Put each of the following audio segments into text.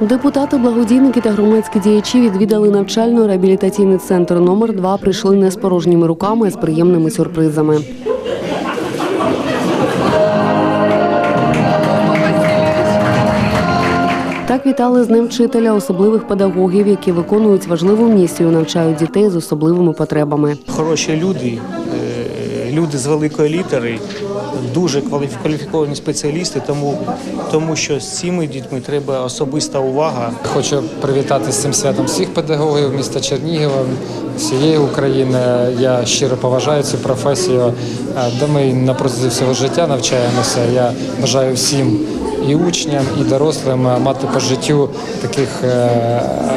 Депутати, благодійники та громадські діячі відвідали навчально-реабілітаційний центр номер 2 Прийшли не з порожніми руками, а з приємними сюрпризами. Так вітали з ним вчителя особливих педагогів, які виконують важливу місію, навчають дітей з особливими потребами. хороші люди, е, люди з великої літери, дуже кваліф- кваліфіковані спеціалісти, тому, тому що з цими дітьми треба особиста увага. Хочу привітати з цим святом всіх педагогів міста Чернігова, всієї України. Я щиро поважаю цю професію, де ми на протязі всього життя навчаємося. Я бажаю всім і учням, і дорослим е, мати по життю таких е,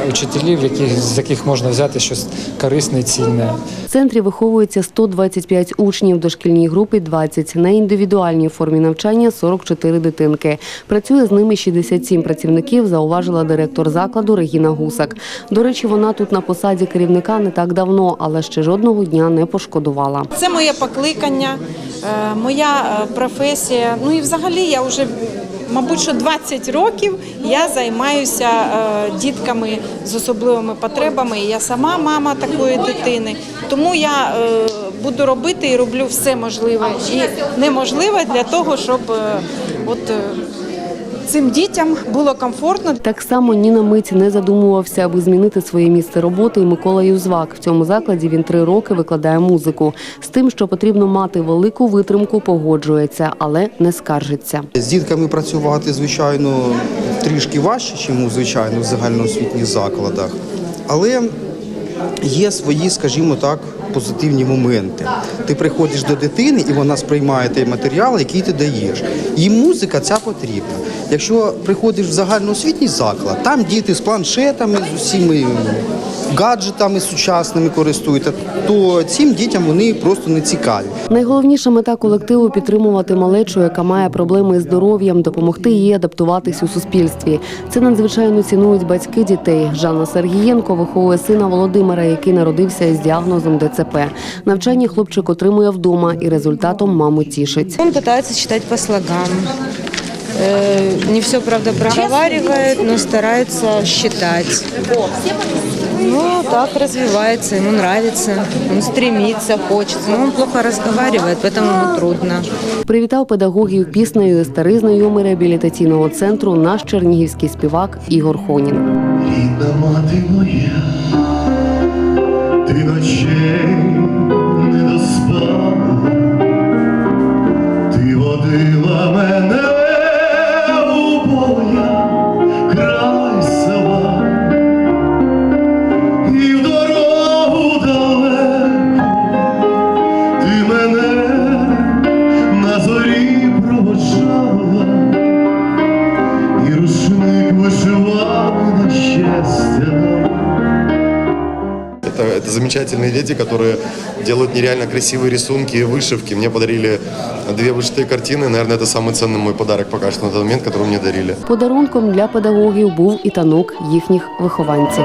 учителів, яких, з яких можна взяти щось корисне і цінне. В центрі виховується 125 учнів, дошкільній групі 20, на індивідуальній формі навчання 44 дитинки. Працює з ними 67 працівників, зауважила директор закладу Регіна Гусак. До речі, вона тут на посаді керівника не так давно, але ще жодного дня не пошкодувала. Це моє покликання, е, моя професія. Ну і взагалі я вже, мабуть, що 20 років я займаюся е, дітками з особливими потребами. Я сама мама такої дитини. Тому я е, буду робити і роблю все можливе і неможливе для того, щоб е, от цим дітям було комфортно. Так само ні на мить не задумувався, аби змінити своє місце роботи. І Микола Юзвак в цьому закладі він три роки викладає музику. З тим, що потрібно мати велику витримку, погоджується, але не скаржиться. З дітками працювати, звичайно, трішки важче, ніж у звичайно в загальноосвітніх закладах. Але є свої, скажімо так, позитивні моменти. Ти приходиш до дитини і вона сприймає той матеріал, який ти даєш. І музика ця потрібна. Якщо приходиш в загальноосвітній заклад, там діти з планшетами, з усіми гаджетами сучасними користуються, то цим дітям вони просто не цікаві. Найголовніша мета колективу підтримувати малечу, яка має проблеми з здоров'ям, допомогти їй адаптуватись у суспільстві. Це надзвичайно цінують батьки дітей. Жанна Сергієнко виховує сина Володимира, який народився із діагнозом ДЦП. Навчання хлопчик отримує вдома і результатом маму тішить. Он пытается читать по слогам. Э, Не все, правда, проговаривает, но старается считать. Ну, так развивается, ему нравится, он стремится, хочется. Но он плохо разговаривает, поэтому ему трудно. Привітав педагогів піснею і старий знайомий реабілітаційного центру наш чернігівський співак Ігор Хонін. Літа мати моя, ти ночей Это, это замечательные дети, которые делают нереально красивые рисунки, вышивки. Мне подарили две вышитые картины. Наверное, это самый ценный мой подарок пока что на тот момент, который мне дарили. Подарунком для педагогів був і танок їхніх вихованців.